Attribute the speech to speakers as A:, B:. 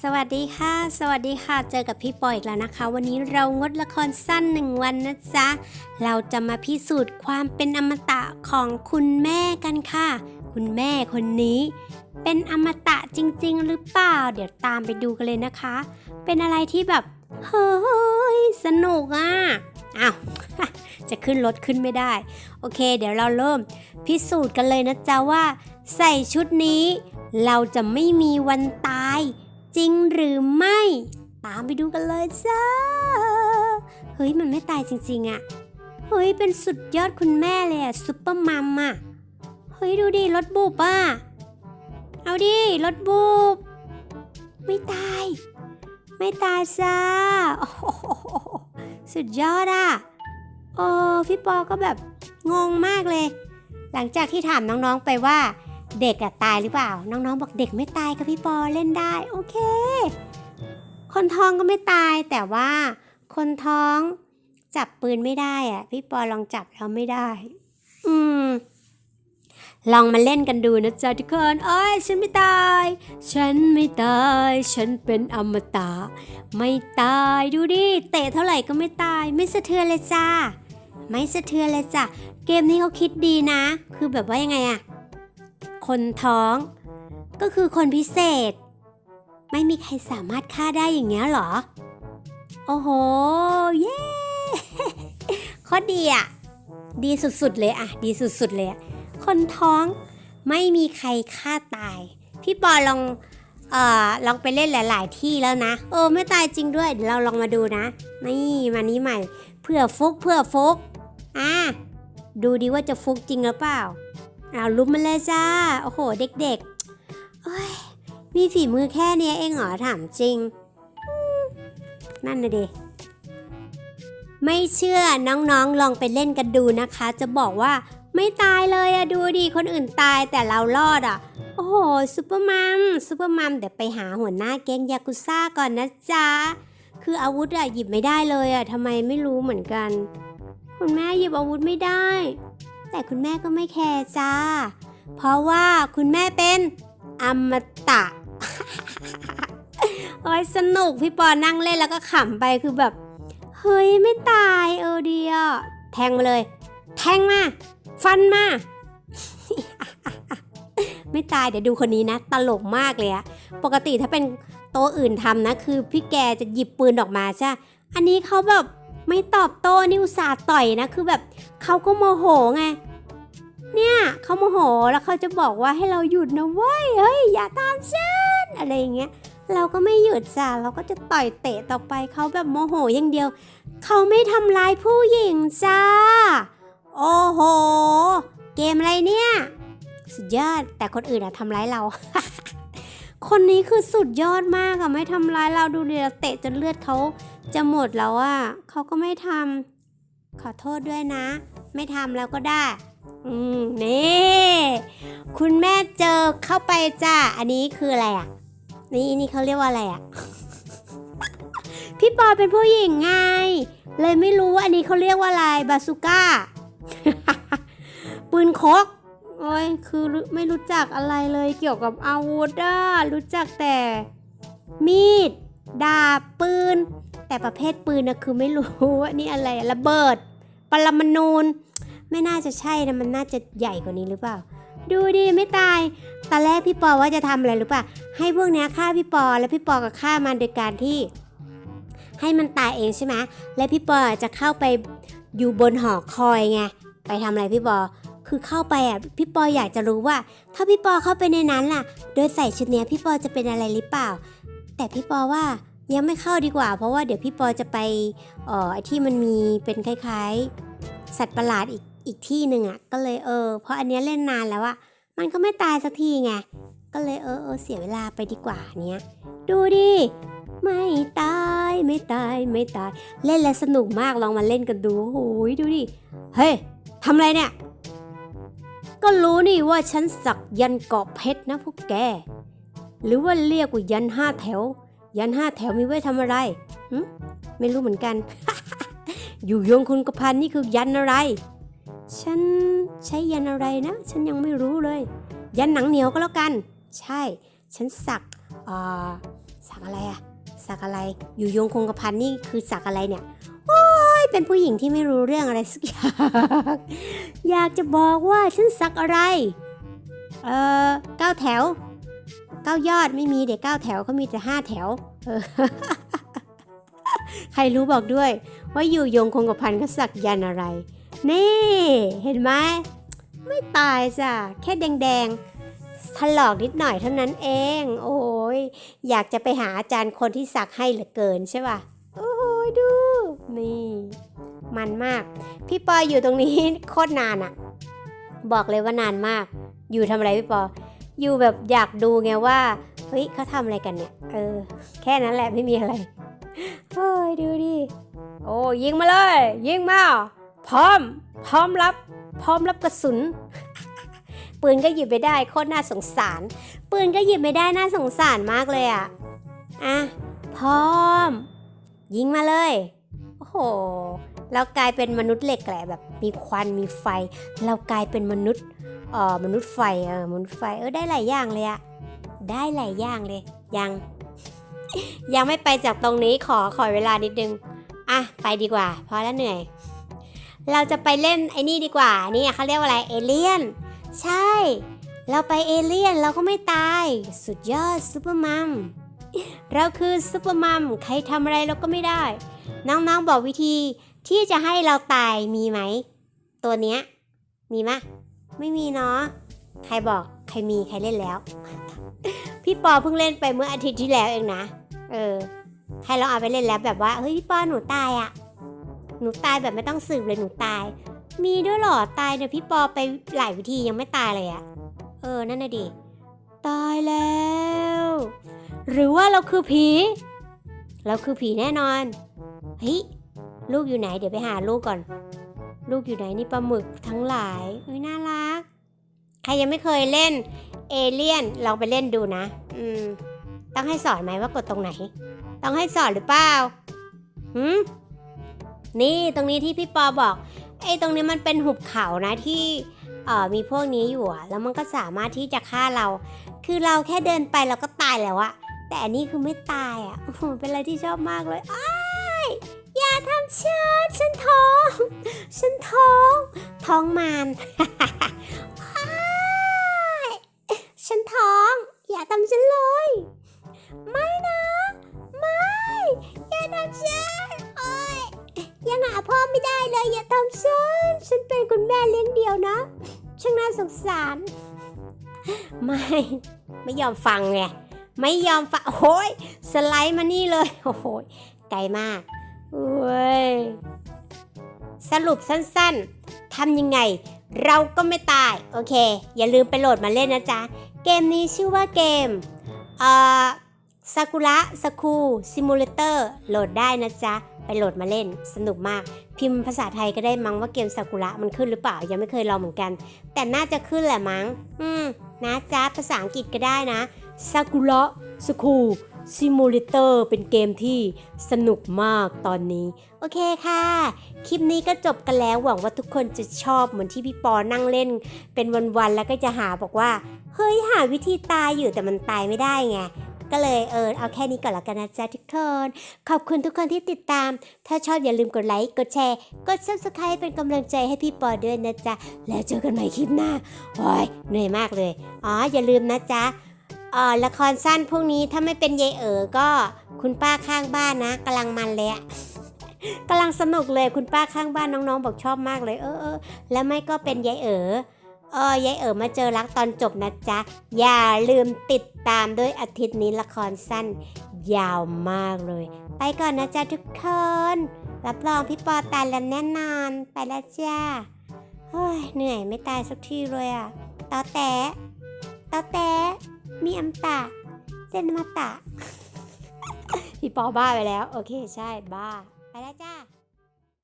A: สวัสดีค่ะ สวัสดีค่ะ เจอกับพี่ปอยอีกแล้วนะคะ วันนี้เรางดละครสั้นหนึ่งวันนะจ๊ะ เราจะมาพิสูจน์ความเป็นอมตะของคุณแม่กันค่ะ คุณแม่คนนี้ เป็นอมตะจริง ๆ หรือเปล่า เดี๋ยวตามไปดูกันเลยนะคะ เป็นอะไรที่แบบ เฮ้ย สนุกอะอ้าวจะขึ้นรถขึ้นไม่ได้ โอเค เดี๋ยวเราเริ่ม พิสูจน์กันเลยนะจ๊ะว่า ใส่ชุดนี้ เราจะไม่มีวันตาย จริงหรือไม่ ตามไปดูกันเลยจ้า เฮ้ยมันไม่ตายจริงๆอะเฮ้ยเป็นสุดยอดคุณแม่เลยอะซุปเปอร์มัมอะเฮ้ยดูดิรถบุบอะเอาดิรถบุบไม่ตาย ไม่ตายจ้าสุดยอดอะโอ้พี่ปอก็แบบงงมากเลย หลังจากที่ถามน้องๆไปว่า เด็กอะตายหรือเปล่า น้องๆบอกเด็กไม่ตายค่ะพี่ปอเล่นได้ โอเค คนท้องก็ไม่ตายแต่ว่าคนท้องจับปืนไม่ได้อะพี่ปอลองจับแล้วไม่ได้ อืม ลองมาเล่นกันดูนะจ๊ะทุกคนเอ้ยฉันไม่ตาย ฉันไม่ตาย ฉันเป็นอมตะ ไม่ตายดูดิ เตะเท่าไหร่ก็ไม่ตาย ไม่สะเทือนเลยจ้า ไม่สะเทือนเลยจ้ะ เกมนี้เขาคิดดีนะ คือแบบว่ายังไงอะ คนท้อง ก็คือคนพิเศษ ไม่มีใครสามารถฆ่าได้อย่างเงี้ยหรอ โอ้โห เย้โคตรดีอะดีสุดๆเลยอะดีสุดๆเลยอะคนท้องไม่มีใครฆ่าตาย พี่ปอลองเอ่อลองไปเล่นหลาย ๆ ที่แล้วนะ เออ ไม่ตายจริงด้วยเดี๋ยวเราลองมาดูนะ นี่มานี้ใหม่ เพื่อฟุกเพื่อฟุกอะดูดีว่าจะฟุกจริงหรือเปล่า เอาลุมมันเลยจ้า โอ้โห เด็กๆเอ้ย มีฝีมือแค่เนี้ยเองเหรอถามจริง นั่นนะดิไม่เชื่อน้องๆ ลองไปเล่นกันดูนะคะ จะบอกว่าไม่ตายเลยอะดูดิคนอื่นตายแต่เรารอดอะโอ้โหซูเปอร์มัมซูเปอร์มัมเดี๋ยวไปหาหัวหน้าแก๊งยากุซ่าก่อนนะจ๊ะ คืออาวุธอะหยิบไม่ได้เลยอะทำไมไม่รู้เหมือนกัน คุณแม่หยิบอาวุธไม่ได้ แต่คุณแม่ก็ไม่แคร์จ้า เพราะว่าคุณแม่เป็นอมตะ โอ้ยสนุกพี่ปอนั่งเล่นแล้วก็ขำไปคือแบบ เฮ้ยไม่ตายเออดีอะแทงมาเลย แทงมา ฟันมา ไม่ตายเดี๋ยวดูคนนี้นะ ตลกมากเลยอะปกติถ้าเป็นโต๊ะอื่นทำนะ คือพี่แกจะหยิบปืนออกมาใช่ อันนี้เขาแบบ ไม่ตอบโต้นิวสาต่อยนะ คือแบบเขาก็โมโหไง เนี่ยเขาโมโหแล้วเขาจะบอกว่าให้เราหยุดนะเว้ย เฮ้ย อย่าตามฉันอะไรอย่างเงี้ย เราก็ไม่หยุดจ้ะเราก็จะต่อยเตะต่อไปเขาแบบโมโหอย่างเดียว เขาไม่ทำร้ายผู้หญิงจ้า โอ้โห เกมอะไรเนี่ย สุดยอด แต่คนอื่นอะทำร้ายเรา คนนี้คือสุดยอดมากอะไม่ทำร้ายเราดูดิเราเตะจนเลือดเขา จะหมดแล้วอะเขาก็ไม่ทำขอโทษด้วยนะ ไม่ทำแล้วก็ได้ อืมนี่คุณแม่เจอเข้าไปจ้าอันนี้คืออะไรอะ นี่นี่เขาเรียกว่าอะไรอะ พี่ปอเป็นผู้หญิงไง เลยไม่รู้ว่าอันนี้เขาเรียกว่าอะไรบาซูก้า ปืนคกโอ้ยคือไม่รู้จักอะไรเลยเกี่ยวกับอาวุธอะรู้จักแต่มีด ดาบ ปืน แต่ประเภทปืนนะคือไม่รู้ว่านี่อะไรระเบิด ปรมาณูนไม่น่าจะใช่นะมันน่าจะใหญ่กว่านี้หรือเปล่า ดูดิไม่ตายตอนแรกพี่ปอว่าจะทำอะไรหรือเปล่าให้พวกเนี้ยฆ่าพี่ปอแล้วพี่ปอก็ฆ่ามันโดยการที่ ให้มันตายเองใช่ไหมและพี่ปอจะเข้าไปอยู่บนหอคอยไงไปทำอะไรพี่ปอคือเข้าไปอะพี่ปออยากจะรู้ว่า ถ้าพี่ปอเข้าไปในนั้นล่ะ โดยใส่ชุดเนี้ยพี่ปอจะเป็นอะไรหรือเปล่า แต่พี่ปอว่า ยังไม่เข้าดีกว่า เพราะว่าเดี๋ยวพี่ปอจะไปเอ่อที่มันมีเป็นคล้ายๆ สัตว์ประหลาดอีกอีกที่หนึ่งอะ ก็เลยเออเพราะอันเนี้ยเล่นนานแล้วอะมันก็ไม่ตายสักทีไงก็เลยเออเออเสียเวลาไปดีกว่าเนี้ยดูดิไม่ตายไม่ตายไม่ตาย เล่นแล้วสนุกมากลองมาเล่นกันดูโอ้ยดูดิเฮ้ยทำอะไรเนี่ย ก็รู้นี่ว่าฉันสักยันเกาะเพชรนะพวกแก หรือว่าเรียกว่ายันห้าแถว ยันห้าแถวมีไว้ทำอะไรหึไม่รู้เหมือนกัน อยู่ยงคุณกระพันนี่คือยันอะไร ฉันใช้ยันอะไรนะ ฉันยังไม่รู้เลย ยันหนังเหนียวก็แล้วกัน ใช่ ฉันสักอ่าสักอะไรอะสักอะไร อยู่ยงคงกระพันนี่คือสักอะไรเนี่ย โอ้ย เป็นผู้หญิงที่ไม่รู้เรื่องอะไรสักอย่างอยากจะบอกว่าฉันสักอะไร เอ่อเก้าแถว เก้ายอดไม่มีเด็กเก้าแถวเขามีแต่ห้าแถว ใครรู้บอกด้วย ว่าอยู่ยงคงกระพันก็สักยันอะไร นี่ เห็นไหมไม่ตายจ้ะแค่แดงๆถลอกนิดหน่อยเท่านั้นเอง โอ้ยอยากจะไปหาอาจารย์คนที่สักให้เหลือเกินใช่ป่ะโอ้ยดู นี่ มันมาก พี่ปออยู่ตรงนี้โคตรนานอะบอกเลยว่านานมาก อยู่ทำอะไรพี่ปอ อยู่แบบอยากดูไงว่า เฮ้ยเขาทำอะไรกันเนี่ย เออ แค่นั้นแหละไม่มีอะไรเฮ้ยดูดิ โอ้ยิงมาเลย ยิงมา พร้อม พร้อมรับ พร้อมรับกระสุน ปืนก็หยิบไม่ได้โคตรน่าสงสาร ปืนก็หยิบไม่ได้น่าสงสารมากเลยอะอะ พร้อม ยิงมาเลย โอ้โห เรากลายเป็นมนุษย์เหล็กแหละแบบ มีควันมีไฟ เรากลายเป็นมนุษย์ เอ่อมนุษย์ไฟเออมนุษย์ไฟเออได้หลายอย่างเลยอะได้หลายอย่างเลย ยัง ยังไม่ไปจากตรงนี้ขอขอเวลานิดนึงอะไปดีกว่าพอแล้วเหนื่อย เราจะไปเล่นไอ้นี่ดีกว่า นี่เขาเรียกว่าอะไรเอเลี่ยน ใช่ เราไปเอเลี่ยนเราก็ไม่ตาย สุดยอดซูเปอร์มัมเราคือซูเปอร์มัมใครทำอะไรเราก็ไม่ได้ น้องๆบอกวิธีที่จะให้เราตายมีไหม ตัวเนี้ยมีมะ ไม่มีเนาะ ใครบอกใครมีใครเล่นแล้ว พี่ปอเพิ่งเล่นไปเมื่ออาทิตย์ที่แล้วเองนะ เออ ใครเราเอาไปเล่นแล้วแบบว่า เฮ้ยพี่ปอหนูตายอะหนูตายแบบไม่ต้องสืบเลยหนูตาย มีด้วยหรอตายเนี่ยพี่ปอไปหลายวิธียังไม่ตายเลยอะเออ นั่นน่ะดิ ตายแล้ว หรือว่าเราคือผี เราคือผีแน่นอน เฮ้ยลูกอยู่ไหนเดี๋ยวไปหาลูกก่อน ลูกอยู่ไหนนี่ปลาหมึกทั้งหลายเอ้ยน่ารัก ใครยังไม่เคยเล่นเอเลี่ยนลองไปเล่นดูนะ อืม ต้องให้สอนไหมว่ากดตรงไหน ต้องให้สอนหรือเปล่าหืมนี่ตรงนี้ที่พี่ปอบอกไอ้ตรงนี้มันเป็นหุบเขานะที่เอ่อมีพวกนี้อยู่อะแล้วมันก็สามารถที่จะฆ่าเรา คือเราแค่เดินไปเราก็ตายแล้วอะแต่อันนี้คือไม่ตายอะเป็นอะไรที่ชอบมากเลยอ้าย อย่าทำฉันฉันท้อง ฉันท้อง ท้องมานฉันท้อง อย่าทำฉันเลย ไม่นะ ไม่ อย่าทำฉันโอ้ยยังหาพ่อไม่ได้เลย อย่าทำฉัน ฉันเป็นคุณแม่เลี้ยงเดี่ยวนะ ช่างน่าสงสาร ไม่ ไม่ยอมฟังไงไม่ยอมฟังโอ้ยสไลด์มานี่เลย โอ้โหไกลมาก เว้ยสรุปสั้นๆทำยังไง เราก็ไม่ตาย โอเค อย่าลืมไปโหลดมาเล่นนะจ๊ะ เกมนี้ชื่อว่าเกม เอ่อซากุระสคูซิมูเลเตอร์โหลดได้นะจ๊ะ ไปโหลดมาเล่น สนุกมาก พิมพ์ภาษาไทยก็ได้มั้งว่าเกมซากุระมันขึ้นหรือเปล่า ยังไม่เคยลองเหมือนกัน แต่น่าจะขึ้นแหละมั้ง อืม นะจ๊ะ ภาษาอังกฤษก็ได้นะซากุระสคู ซิมูเลเตอร์เป็นเกมที่สนุกมากตอนนี้ โอเคค่ะ คลิปนี้ก็จบกันแล้วหวังว่าทุกคนจะชอบเหมือนที่พี่ปอนั่งเล่น เป็นวันๆแล้วก็จะหาบอกว่า เฮ้ยหาวิธีตายอยู่แต่มันตายไม่ได้ไงก็เลยเออเอาแค่นี้ก่อนละกันนะจ๊ะทุกคน ขอบคุณทุกคนที่ติดตาม ถ้าชอบอย่าลืมกดไลค์ กดแชร์ กด subscribe เป็นกำลังใจให้พี่ปอด้วยนะจ๊ะ แล้วเจอกันใหม่คลิปหน้าโอ้ยเหนื่อยมากเลย อ๋ออย่าลืมนะจ๊ะ ละครสั้นพวกนี้ถ้าไม่เป็นยายเอ๋อก็คุณป้าข้างบ้านนะกำลังมันเลยอะกำลังสนุกเลยคุณป้าข้างบ้านน้องๆ บอกชอบมากเลย เออเออแล้วไม่ก็เป็นยายเอ๋อเออยายเอ๋อมาเจอรักตอนจบนะจ๊ะ อย่าลืมติดตามด้วยอาทิตย์นี้ละครสั้น ยาวมากเลย ไปก่อนนะจ๊ะทุกคน รับรองพี่ปอตายแล้วแน่นอนไปแล้วจ้าเฮ้ยเหนื่อยไม่ตายสักทีเลยอะตอแตะตอแตะ มีอัมตะเซนมาตะ พี่ปอบ้าไปแล้ว โอเคใช่บ้า ไปแล้วจ้า